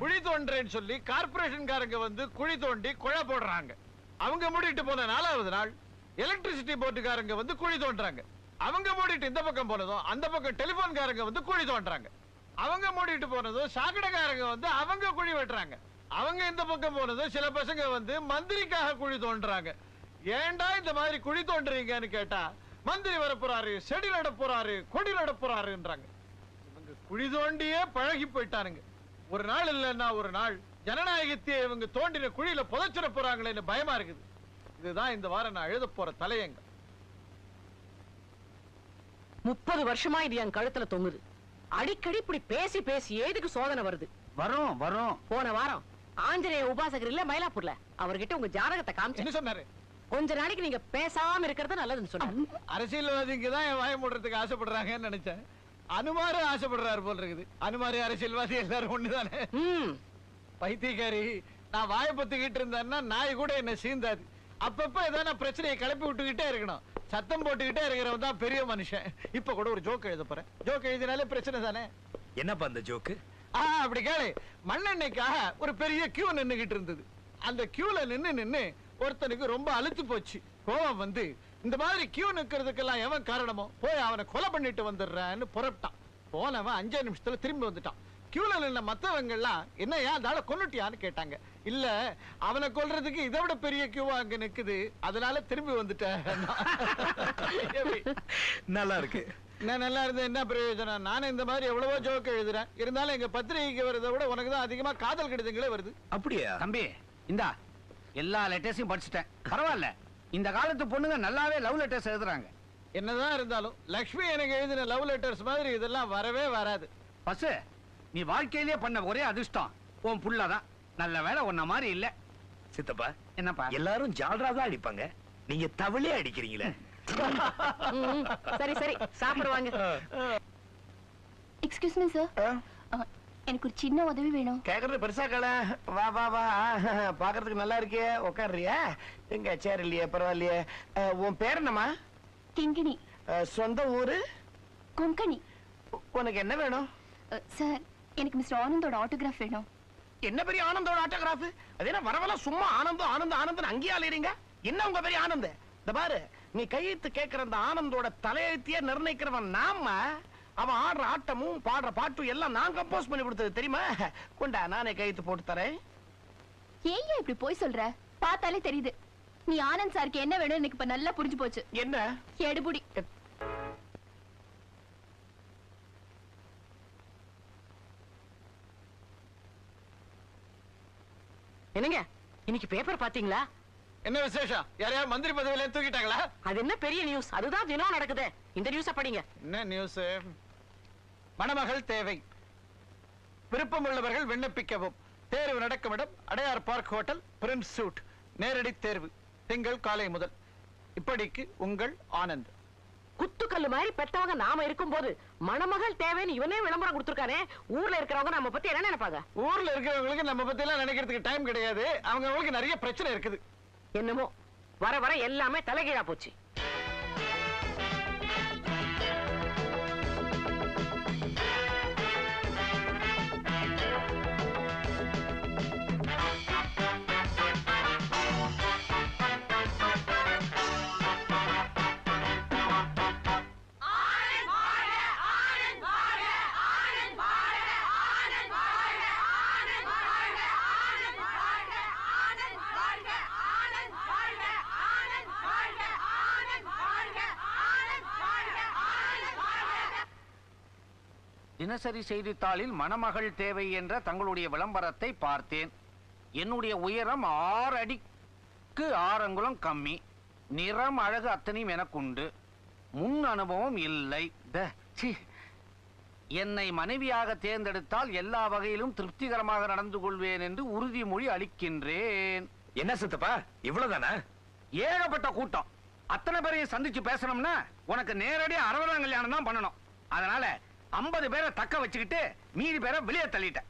குழி தோன்றேன்னு சொல்லி கார்பரேஷன்காரங்க வந்து குழி தோண்டி குழை போடுறாங்க. அவங்க மூடிட்டு போன நாலாவது நாள் எலக்ட்ரிசிட்டி போர்டுக்காரங்க வந்து குழி தோண்டுறாங்க அவங்க மூடிட்டு இந்த பக்கம் போனதும் அந்த பக்கம் டெலிபோன்காரங்க வந்து குழி தோண்டுறாங்க அவங்க மூடிட்டு போனதும் சாக்கடைக்காரங்க வந்து அவங்க குழி வெட்டுறாங்க. அவங்க இந்த பக்கம் போனதும் சில பசங்க வந்து மந்திரிக்காக குழி தோண்டுறாங்க ஏண்டா இந்த மாதிரி குழி தோண்டுறீங்கன்னு கேட்டா மந்திரி வர போறாரு செடி நட போறாரு கொடி நட போறாருன்றாங்க. இவங்க குழி தோண்டியே பழகி போயிட்டானுங்க. ஒரு நாள் இல்லைன்னா ஒரு நாள் ஜனநாயகத்தையே இவங்க தோண்டின குழியில புதைச்சிட போறாங்களேன்னு பயமா இருக்குது. இதுதான் இந்த வாரம் நான் எழுத போற தலையங்க முப்பது வருஷமா இது என் கழுத்துல தொங்குது. அடிக்கடி இப்படி பேசி பேசி ஏதுக்கு சோதனை வருது? வரும் வரும். போன வாரம் ஆஞ்சநேய உபாசகர் இல்ல மயிலாப்பூர்ல அவர்கிட்ட உங்க ஜாதகத்தை என்ன காமிச்சேன் சொன்னாரு? கொஞ்ச நாளைக்கு நீங்க பேசாம இருக்கிறது நல்லதுன்னு சொன்னாரு. அரசியல்வாதிங்க தான் என் வாய மூடுறதுக்கு ஆசைப்படுறாங்கன்னு நினைச்சேன். அனுமாரு ஆசைப்படுறாரு போல் இருக்குது. அனுமாரு அரசியல்வாதி எல்லாரும் ஒண்ணுதானே? ம். பைத்தியக்காரி நான் வாயை பத்துக்கிட்டு இருந்தேன்னா நாய் கூட என்ன சீந்தாது. அப்பப்ப ஏதாவது பிரச்சனையை கிளப்பி விட்டுக்கிட்டே இருக்கணும். சத்தம் போட்டுக்கிட்டே இருக்கிறவன் தான் பெரிய மனுஷன். இப்ப கூட ஒரு ஜோக் எழுத போறேன். ஜோக் எழுதினாலே பிரச்சனை தானே? என்னப்பா அந்த ஜோக்கு ஆ அப்படி கேளு. மண்ணெண்ணெய்க்காக ஒரு பெரிய கியூ நின்னுகிட்டு இருந்தது. அந்த கியூல நின்னு நின்னு ஒருத்தனுக்கு ரொம்ப அழுத்து போச்சு. கோவம் வந்து இந்த மாதிரி கியூ நிக்கிறதுக்கெல்லாம் எவன் காரணமோ போய் அவனை கொலை பண்ணிட்டு வந்துடுறேன்னு புறப்பட்டான் போனவன் அஞ்சே நிமிஷத்துல திரும்பி வந்துட்டான். கியூல நின்ன மத்தவங்க எல்லாம் என்ன ஏன் தாள கொன்னுட்டியான்னு கேட்டாங்க. இல்ல அவனை கொல்றதுக்கு இதை விட பெரிய கியூவா அங்க நிக்குது அதனால திரும்பி வந்துட்டேன்? நல்லா இருக்கு. நான் நல்லா இருந்தேன் என்ன பிரயோஜனம்? நானே இந்த மாதிரி எவ்வளவோ ஜோக் எழுதுறேன். இருந்தாலும் எங்க பத்திரிகைக்கு வரதை விட உனக்கு தான் அதிகமா காதல் கடிதங்களே வருது. அப்படியா? தம்பி இந்தா எல்லா லெட்டர்ஸையும் படிச்சுட்டேன். பரவாயில்ல. இந்த காலத்து பொண்ணுங்க நல்லாவே லவ் லெட்டர்ஸ் எழுதுறாங்க. என்னதான் இருந்தாலும் லக்ஷ்மி எனக்கு எழுதின லவ் லெட்டர்ஸ் மாதிரி இதெல்லாம் வரவே வராது. பஸ் நீ வாழ்க்கையிலேயே பண்ண ஒரே அதிர்ஷ்டம். உன் புள்ளதான். நல்ல வேலை உன்ன மாதிரி இல்ல. சித்தப்பா என்னப்பா? எல்லாரும் ஜால்ரா தான் அடிப்பாங்க. நீங்க தவிலே அடிக்கிறீங்களே. சரி சரி. சாப்பிடுவாங்க. எக்ஸ்கியூஸ் மீ சார் எனக்கு ஒரு சின்ன உதவி வேணும். கேக்குறது பெருசா கல வா வா வா. பாக்குறதுக்கு நல்லா இருக்கே உட்காடுறியா எங்க சேர் இல்லையே பரவாயில்லையே. உன் பேர் என்னம்மா? கிங்கிணி. அஹ், சொந்த ஊரு? கொங்கணி. உனக்கு என்ன வேணும்? சார் எனக்கு மிஸ்டர் ஆனந்தோட ஆட்டோகிராஃப் வேணும். என்ன பெரிய ஆனந்தோட ஆட்டோகிராஃப் அது என்ன வரவெல்லாம் சும்மா ஆனந்தம் ஆனந்தம் ஆனந்தம் அங்கேயே அலையறீங்க என்ன உங்க பெரிய ஆனந்த? இந்த பாரு நீ கையெழுத்து கேட்கிற அந்த ஆனந்தோட தலையெழுத்தியே நிர்ணயிக்கிறவன் நாம. அவன் ஆடுற ஆட்டமும் பாடுற பாட்டும் எல்லாம் நான் கம்போஸ் பண்ணி கொடுத்தது தெரியுமா? கொண்டா நானே கையெழுத்து போட்டு தரேன். ஏன் இப்படி போய் சொல்ற? பார்த்தாலே தெரியுது. நீ ஆனந்த் சாருக்கு என்ன வேணும் எனக்கு இப்ப நல்லா புரிஞ்சு போச்சு. என்ன? எடுபுடி என்னங்க? இன்னைக்கு பேப்பர் பாத்தீங்களா என்ன விசேஷம்? யாரையாவது மந்திரி பதவியில தூக்கிட்டாங்களா? அது என்ன பெரிய நியூஸ் அதுதான் தினம் நடக்குது. இந்த நியூஸ படிங்க. என்ன நியூஸ் மணமகள் தேவை. விருப்பம் உள்ளவர்கள் விண்ணப்பிக்கவும். தேர்வு நடக்கும் இடம் Adyar park hotel prince suite. நேரடி தேர்வு. திங்கள் காலை முதல். இப்படிக்கு உங்கள் ஆனந்த். குத்துக்கல்லு மாதிரி பெத்தவங்க நாம இருக்கும்போது மணமகள் தேவைன்னு இவனே விளம்பரம் கொடுத்துருக்கானே? ஊர்ல இருக்கிறவங்க நம்ம பத்தி என்ன நினைப்பாங்க? ஊர்ல இருக்கிறவங்களுக்கு நம்ம பத்தி எல்லாம் நினைக்கிறதுக்கு டைம் கிடையாது. அவங்க அவங்களுக்கு நிறைய பிரச்சனை இருக்குது. என்னமோ? வர வர எல்லாமே தலைகீழா போச்சு. தினசரி செய்தித்தாளில் மணமகள் தேவை என்ற தங்களுடைய விளம்பரத்தை பார்த்தேன். என்னுடைய உயரம் ஆறு அடிக்கு ஆறு அங்குலம் கம்மி. நிறம் அழகு அத்தனையும் எனக்குண்டு முன் அனுபவம் இல்லை. சீ. என்னை மனைவியாக தேர்ந்தெடுத்தால் எல்லா வகையிலும் திருப்திகரமாக நடந்து கொள்வேன் என்று உறுதிமொழி அளிக்கின்றேன். என்ன சித்தப்பா? இவ்வளவுதானா? ஏகப்பட்ட கூட்டம். அத்தனை பேரையும் சந்திச்சு பேசணும்னா உனக்கு நேரடியா அறுபதாம் கல்யாணம் தான் பண்ணணும். அதனால ஐம்பது பேரை தக்க வச்சுக்கிட்டு மீதி பேரை வெளியே தள்ளிட்டேன்.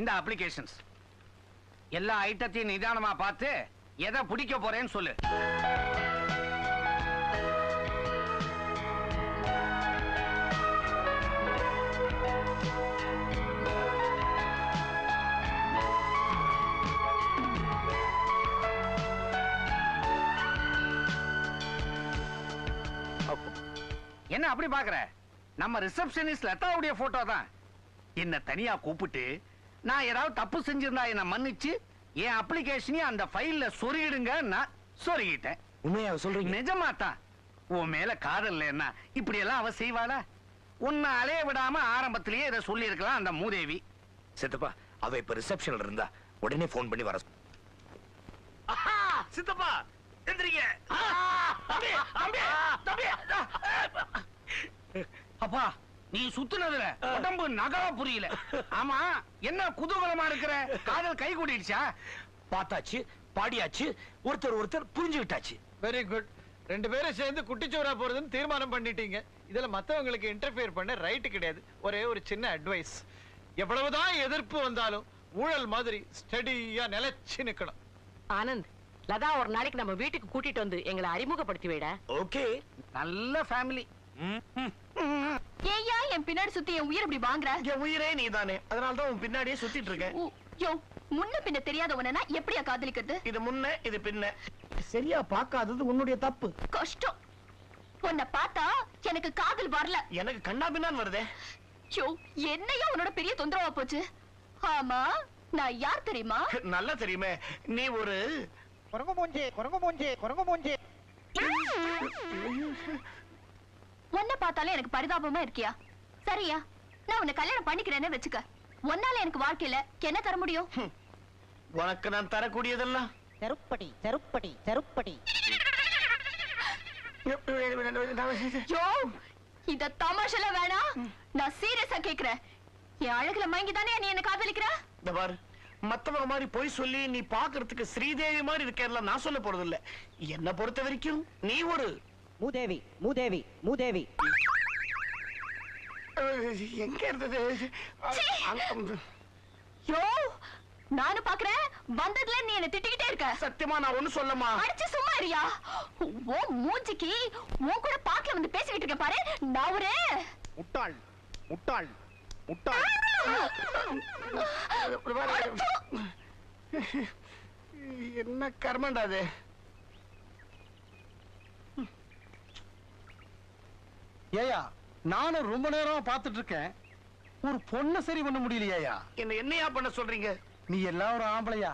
இந்த அப்ளிகேஷன்ஸ் எல்லா ஐட்டத்தையும் நிதானமா பார்த்து எதை பிடிக்க போறேன்னு சொல்லு. என்ன அப்படி பாக்குற நம்ம ரிசப்ஷனிஸ்ட் லதாவுடைய போட்டோ தான். என்ன தனியா கூப்பிட்டு நான் ஏதாவது தப்பு செஞ்சிருந்தா என்ன மன்னிச்சு என் அப்ளிகேஷனையும் அந்த ஃபைல்ல சொருகிடுங்க நான் சொருகிட்டேன். உண்மையா சொல்றீங்க? நிஜமா தான் உன் மேல காதல் இல்லைன்னா இப்படி எல்லாம் அவ செய்வாளா? உன்னை அலைய விடாம ஆரம்பத்திலேயே இதை சொல்லி இருக்கலாம் அந்த மூதேவி. சித்தப்பா அவ இப்ப ரிசப்ஷன்ல இருந்தா உடனே ஃபோன் பண்ணி வர சித்தப்பா எந்திரிங்க. அப்பா நீ சுத்துனதுல உடம்பு நகர புரியல. ஆமா என்ன குதூகலமா இருக்கிற? காதல் கை கூடிடுச்சா? பார்த்தாச்சு பாடியாச்சு ஒருத்தர் ஒருத்தர் புரிஞ்சுக்கிட்டாச்சு வெரி குட் ரெண்டு பேரும் சேர்ந்து குட்டிச்சோரா போறதுன்னு தீர்மானம் பண்ணிட்டீங்க. இதுல மத்தவங்களுக்கு இன்டர்ஃபியர் பண்ண ரைட் கிடையாது. ஒரே ஒரு சின்ன அட்வைஸ் எவ்வளவுதான் எதிர்ப்பு வந்தாலும் ஊழல் மாதிரி ஸ்டடியா நிலைச்சு நிக்கணும். ஆனந்த் லதா ஒரு நாளைக்கு நம்ம வீட்டுக்கு கூட்டிட்டு வந்து எங்களை அறிமுகப்படுத்தி வைடா. ஓகே நல்ல ஃபேமிலி ஏயா என் பின்னாடி சுத்தி என் உயிர் இப்படி வாங்குற? என் உயிரே நீதானே. அதனால தான் உன் பின்னாடியே சுத்திட்டு இருக்கேன். யோ முன்ன பின்ன தெரியாத உடனே எப்படியா காதலிக்கிறது? இது முன்ன இது பின்ன. சரியா பார்க்காதது உன்னுடைய தப்பு. கஷ்டம். உன்னை பார்த்தா எனக்கு காதல் வரல. எனக்கு கண்ணா பின்னான்னு வருதே. யோ என்னையா உன்னோட பெரிய தொந்தரவா போச்சு? ஆமா நான் யார் தெரியுமா? நல்லா தெரியுமே. நீ ஒரு குரங்கு மூஞ்சி குரங்கு மூஞ்சி குரங்கு மூஞ்சி உன்னை பார்த்தாலே எனக்கு பரிதாபமா இருக்கியா? சரியா நான் உன்னை கல்யாணம் பண்ணிக்கிறேன்னு வச்சுக்க. உன்னால எனக்கு வாழ்க்கையில என்ன தர முடியும்? உனக்கு நான் தரக்கூடியதெல்லாம். செருப்படி செருப்படி செருப்படி. இத தமாஷல வேணாம் நான் சீரியஸா கேக்குறேன். என் அழகுல மயங்கி தானே நீ என்ன காதலிக்கிற? இந்த பாரு மத்தவங்க மாதிரி பொய் சொல்லி நீ பாக்குறதுக்கு ஸ்ரீதேவி மாதிரி இருக்கல நான் சொல்ல போறது இல்ல என்ன பொறுத்த வரைக்கும் நீ ஒரு மூதேவி மூதேவி மூதேவி. எங்க இருந்தது யோ நானும் பாக்குறேன் வந்ததுல நீ என்ன திட்டிக்கிட்டே இருக்க. சத்தியமா நான் ஒண்ணு சொல்லமா? அடிச்சு சும்மா இருயா ஓ மூஞ்சிக்கு உன் கூட பாக்கல வந்து பேசிக்கிட்டு இருக்க பாரு நான் ஒரு முட்டாள் முட்டாள் முட்டாள். என்ன கர்மண்டா அது? ஏயா நானும் ரொம்ப நேரமா பார்த்துட்டு இருக்கேன் ஒரு பொண்ணை சரி பண்ண முடியலையா என்ன என்னையா பண்ண சொல்றீங்க? நீ எல்லாம் ஒரு ஆம்பளையா?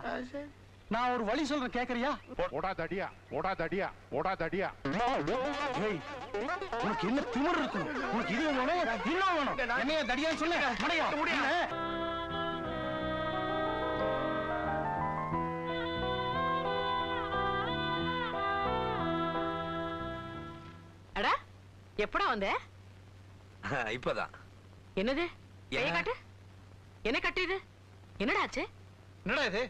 நான் ஒரு வழி சொல்றேன் கேக்குறியா? ஓடா தடியா ஓடா தடியா ஓடா தடியா ஏய், உனக்கு என்ன திமிர் இருக்கும் உனக்கு இது வேணும் இன்னும் வேணும். என்னைய தடியான்னு சொல்ல மடையா. முடியாது. எப்படா வந்த? இப்பதான். என்னது? கைய என்ன? காட்டு. என்ன கட்டு இது? என்னடா ஆச்சு? என்னடா இது?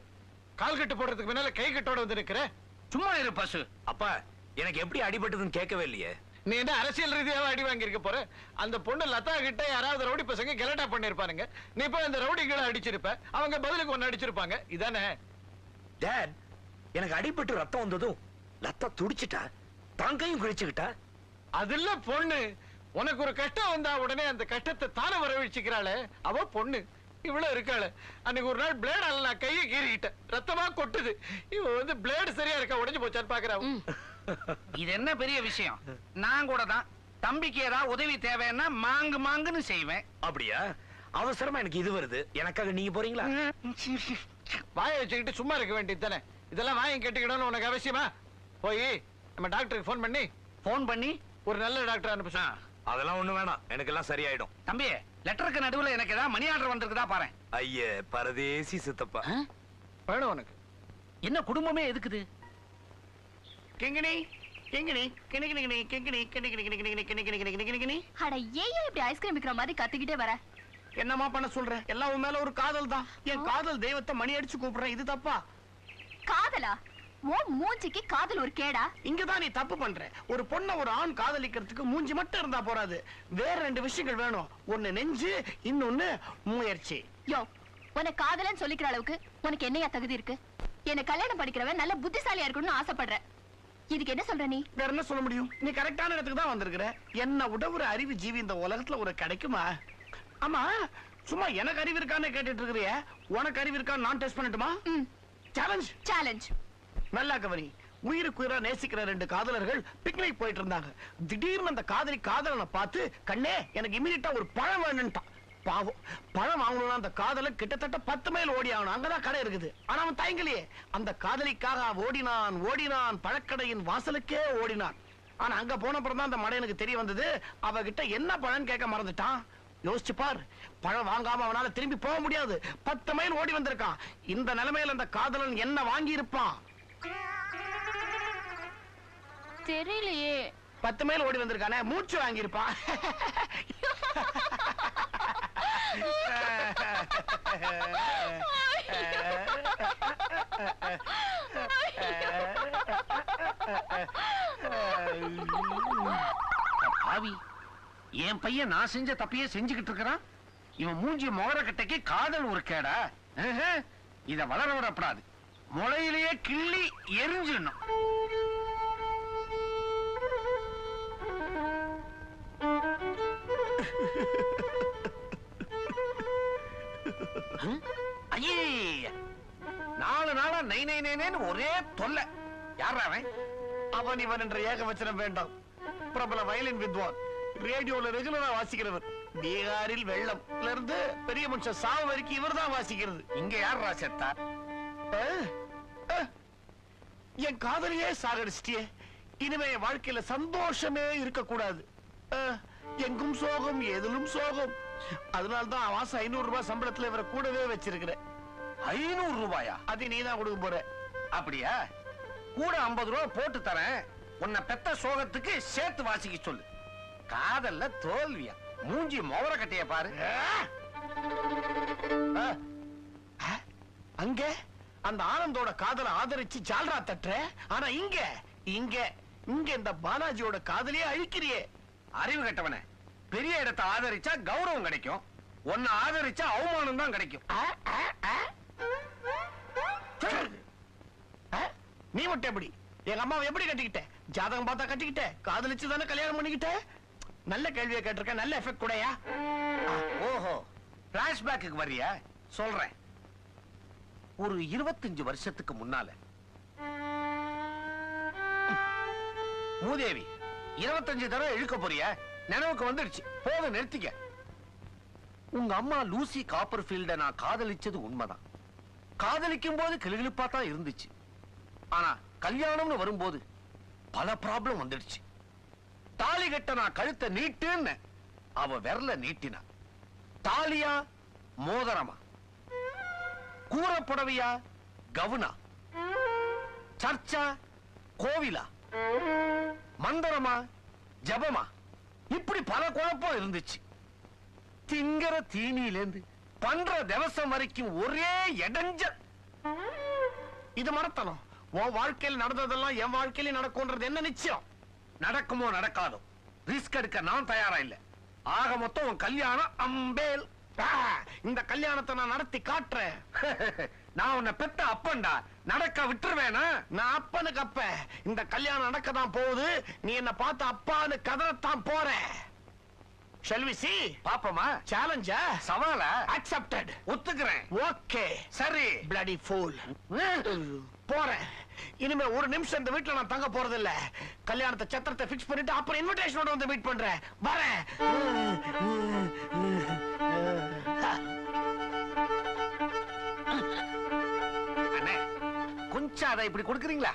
கால் கட்டு போடுறதுக்கு முன்னால கை கட்டோட வந்து நிக்கிற? சும்மா இரு பசு. அப்பா எனக்கு எப்படி அடிபட்டதுன்னு கேட்கவே இல்லையே. நீ என்ன அரசியல் ரீதியாவா அடி வாங்கியிருக்க போற? அந்த பொண்ணு லதா கிட்ட யாராவது ரவுடி பசங்க கெலட்டா பண்ணிருப்பானுங்க நீ போய் அந்த ரவுடிகளை அடிச்சிருப்ப. அவங்க பதிலுக்கு ஒன்னு அடிச்சிருப்பாங்க. இதானே? டேட் எனக்கு அடிபட்டு ரத்தம் வந்ததும் லத்தா துடிச்சிட்டா தாங்கையும் குளிச்சுக்கிட்டா அதுல பொண்ணு. உனக்கு ஒரு கஷ்டம் வந்தா உடனே அந்த கஷ்டத்தை தானே வரவழிச்சுக்கிறாளே? அவ பொண்ணு. இவ்வளவு இருக்காளே. அன்னைக்கு ஒரு நாள் பிளேடால நான் கையை கீறிக்கிட்டேன். ரத்தமா கொட்டுது. இவ வந்து பிளேடு சரியா இருக்கா? உடைஞ்சு போச்சான்னு பாக்குறான் இது என்ன பெரிய விஷயம்? நான் கூட தான். தம்பிக்கு ஏதாவது உதவி தேவைன்னா மாங்கு மாங்குன்னு செய்வேன். அப்படியா? அவசரமா எனக்கு இது வருது. எனக்காக நீங்க போறீங்களா? வாயை வச்சுக்கிட்டு சும்மா இருக்க வேண்டியது தானே? இதெல்லாம் வாயை கேட்டுக்கணும்னு உனக்கு அவசியமா? போய் நம்ம டாக்டருக்கு ஃபோன் பண்ணி. ஃபோன் பண்ணி? ஒரு நல்ல டாக்டர் அனுப்ப ஆ, சொல்லு. அதெல்லாம் ஒண்ணு வேணாம். எனக்கு எல்லாம் சரியாயிடும். தம்பி லெட்டருக்கு நடுவுல எனக்கு ஏதாவது மணி ஆர்டர் வந்திருக்குதா பாரு. ஐய பரதேசி சித்தப்பா. வேணும் உனக்கு. என்ன குடும்பமே எதுக்குது? கிங்கினி கிங்கினி கிணி கிணி கிணி கிங்கினி கிணி கிணி கிணி கிணி கிணி கிணி கிணி கிணி கிணி. அட ஏன் இப்படி ஐஸ்கிரீம் விக்கிற மாதிரி கத்திக்கிட்டே வர? என்னம்மா பண்ண சொல்ற? எல்லாம் உன் மேல ஒரு காதல் தான். என் காதல் தெய்வத்தை மணி அடிச்சு கூப்பிடுறேன். இது தப்பா? காதலா? மூஞ்சிக்கு காதல் ஒரு கேடா. இங்கதான் நீ தப்பு பண்ற. ஒரு பொண்ண ஒரு ஆண் காதலிக்கிறதுக்கு மூஞ்சி மட்டும் இருந்தா போறாது. வேற ரெண்டு விஷயங்கள் வேணும். ஒண்ணு நெஞ்சு இன்னொன்னு முயற்சி. யோ உனக்கு காதலன்னு சொல்லிக்கிற அளவுக்கு உனக்கு என்னையா தகுதி இருக்கு? என்ன கல்யாணம் படிக்கிறவன் நல்ல புத்திசாலியா இருக்கணும்னு ஆசைப்படுற. இதுக்கு என்ன சொல்ற நீ? வேற என்ன சொல்ல முடியும்? நீ கரெக்டான இடத்துக்கு தான் வந்திருக்கிற. என்ன விட ஒரு அறிவு ஜீவி இந்த உலகத்துல ஒரு கிடைக்குமா? ஆமா சும்மா எனக்கு அறிவு இருக்கான்னு கேட்டுட்டு இருக்கிறிய. உனக்கு அறிவு இருக்கான்னு நான் டெஸ்ட் பண்ணட்டுமா? சேலஞ்ச் சேலஞ்ச் நல்லா கவனி. உயிருக்கு உயிரா நேசிக்கிற ரெண்டு காதலர்கள் பிக்னிக் போயிட்டு இருந்தாங்க திடீர்னு அந்த காதலி காதலனை பார்த்து கண்ணே எனக்கு இமீடியட்டா ஒரு பழம் வேணும்ட்டான். பாவம். பழம் வாங்கணும்னா அந்த காதலன் கிட்டத்தட்ட பத்து மைல் ஓடி ஆகணும். அங்கதான் கடை இருக்குது. ஆனா அவன் தயங்கலையே. அந்த காதலிக்காக ஓடினான் ஓடினான் பழக்கடையின் வாசலுக்கே ஓடினான். ஆனா அங்க போன அப்புறம் தான் அந்த மடையனுக்கு தெரிய வந்தது. அவகிட்ட என்ன பழம் கேட்க மறந்துட்டான். யோசிச்சு பார். பழம் வாங்காம அவனால திரும்பி போக முடியாது. பத்து மைல் ஓடி வந்திருக்கான். இந்த நிலைமையில அந்த காதலன் என்ன வாங்கி இருப்பான் தெரியலையே. பத்து மைல் ஓடி வந்திருக்கானே மூச்சு வாங்கி இருப்பான் பாவி என் பையன் நான் செஞ்ச தப்பையே செஞ்சுக்கிட்டு இருக்கிறான். இவன் மூஞ்சி மோர கட்டைக்கு காதல் ஒரு கேடா. இத வளர விடப்படாது. முளையிலேயே கிள்ளி எரிஞ்சிடணும். நாலு நாளா நை நை நைன்னு ஒரே தொல்லை. யார் அவன்? அவன் இவன் என்ற ஏகவச்சனம் வேண்டாம். பிரபல வயலின் வித்வான் ரேடியோல ரெகுலரா வாசிக்கிறவர். பீகாரில் வெள்ளம் இருந்து பெரிய மனுஷன் சாவு வரைக்கும் இவர்தான் வாசிக்கிறது. இங்க யார் ராசத்தார் என் காதலியே சாகடிச்சிட்டியே. இனிமே என் வாழ்க்கையில சந்தோஷமே இருக்கக்கூடாது. எங்கும் சோகம் எதிலும் சோகம். அதனால்தான் மாசம் ஐநூறு ரூபாய் சம்பளத்துல இவரை கூடவே வச்சிருக்கிறேன். ஐநூறு ரூபாயா? அது நீ தான் கொடுக்க போற. அப்படியா? கூட 50 ரூபாய் போட்டு தரேன். உன்னை பெத்த சோகத்துக்கு சேர்த்து வாசிக்க சொல்லு. காதல்ல தோல்வியா? மூஞ்சி மோவர கட்டைய பாரு. அங்க? அந்த ஆனந்தோட காதலை ஆதரிச்சு ஜால்ரா தட்டுற. ஆனா இங்க இங்க இங்க இந்த பாலாஜியோட காதலியே அழிக்கிறியே. அறிவு கட்டவனே பெரிய இடத்தை ஆதரிச்சா கௌரவம் கிடைக்கும். உன்னை ஆதரிச்சா அவமானம் தான் கிடைக்கும். நீ மட்டும் எப்படி? எங்க அம்மாவை எப்படி கட்டிக்கிட்ட? ஜாதகம் பார்த்தா கட்டிக்கிட்ட? காதலிச்சு தானே கல்யாணம் பண்ணிக்கிட்ட? நல்ல கேள்வியை கேட்டிருக்க நல்ல எஃபெக்ட் கூடயா? ஓஹோ. பிளாஷ்பேக்கு வரியா சொல்றேன். ஒரு இருபத்தஞ்சு வருஷத்துக்கு முன்னால. மூதேவி இருபத்தஞ்சு தடவை இழுக்க போறிய? நினைவுக்கு வந்துடுச்சு. போக நிறுத்திக்க. உங்க அம்மா லூசி காப்பர் ஃபீல்ட நான் காதலிச்சது உண்மைதான். காதலிக்கும் போது கிளிகிழிப்பா தான் இருந்துச்சு. ஆனா கல்யாணம்னு வரும்போது பல ப்ராப்ளம் வந்துடுச்சு. தாலி கட்ட நான் கழுத்தை நீட்டுன்னு அவ விரல நீட்டினா. தாலியா மோதிரமா? கூறப்புடவையா? கவுனா. சர்ச்சா கோவிலா? மந்திரமா? ஜபமா? இப்படி பல குழப்பம் இருந்துச்சு. திங்கிற தீனியிலேந்து பண்ற திவசம் வரைக்கும் ஒரே இடைஞ்சல் இது மறத்தணும் உன் வாழ்க்கையில் நடந்ததெல்லாம் என் வாழ்க்கையில நடக்கும்ன்றது என்ன நிச்சயம்? நடக்குமோ நடக்காதோ? ரிஸ்க் எடுக்க நான் தயாரா இல்ல. ஆக மொத்தம் உன் கல்யாணம் அம்பேல். ஆ, இந்த கல்யாணத்தை நான் நடத்தி காட்டுறேன். நான் உன்னை பெத்த அப்பன்டா. நடக்க விட்டுருவேனா? நான் அப்பனுக்கு அப்ப. இந்த கல்யாணம் நடக்க தான் போகுது. நீ என்ன பார்த்து அப்பான்னு கதறத்தான் போற we see? பாப்போமா. சேலஞ்சா சவால? Accepted. ஒத்துக்கிறேன். ஓகே சரி. Bloody fool. போறேன். இனிமே ஒரு நிமிஷம் இந்த வீட்டுல நான் தங்க போறது இல்ல கல்யாணத்தை சத்திரத்தை பிக்ஸ் பண்ணிட்டு அப்புறம் இன்விடேஷனோட வந்து மீட் பண்றேன். வரேன். கொஞ்சம் அதை இப்படி கொடுக்குறீங்களா?